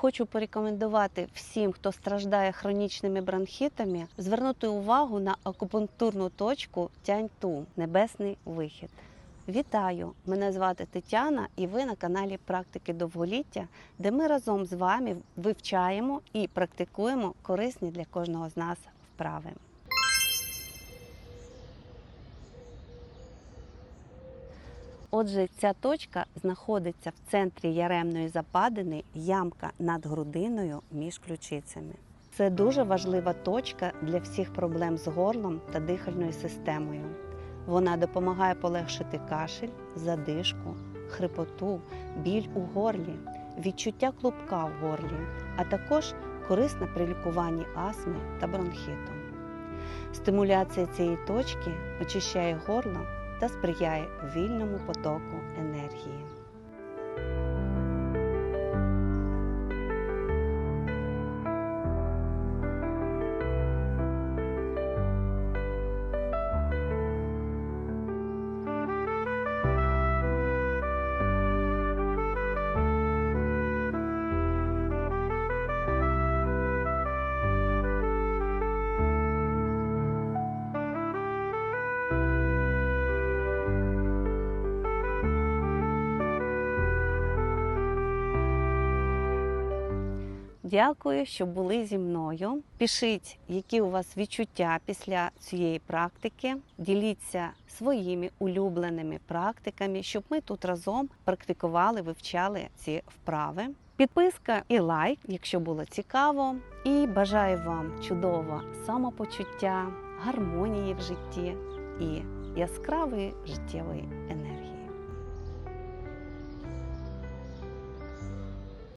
Хочу порекомендувати всім, хто страждає хронічними бронхітами, звернути увагу на акупунктурну точку Тяньту Небесний вихід. Вітаю! Мене звати Тетяна, і ви на каналі Практики довголіття, де ми разом з вами вивчаємо і практикуємо корисні для кожного з нас вправи. Отже, ця точка знаходиться в центрі яремної западини, ямка над грудиною між ключицями. Це дуже важлива точка для всіх проблем з горлом та дихальною системою. Вона допомагає полегшити кашель, задишку, хрипоту, біль у горлі, відчуття клубка в горлі, а також корисна при лікуванні астми та бронхіту. Стимуляція цієї точки очищає горло та сприяє вільному потоку енергії. Дякую, що були зі мною. Пишіть, які у вас відчуття після цієї практики. Діліться своїми улюбленими практиками, щоб ми тут разом практикували, вивчали ці вправи. Підписка і лайк, якщо було цікаво. І бажаю вам чудового самопочуття, гармонії в житті і яскравої життєвої енергії.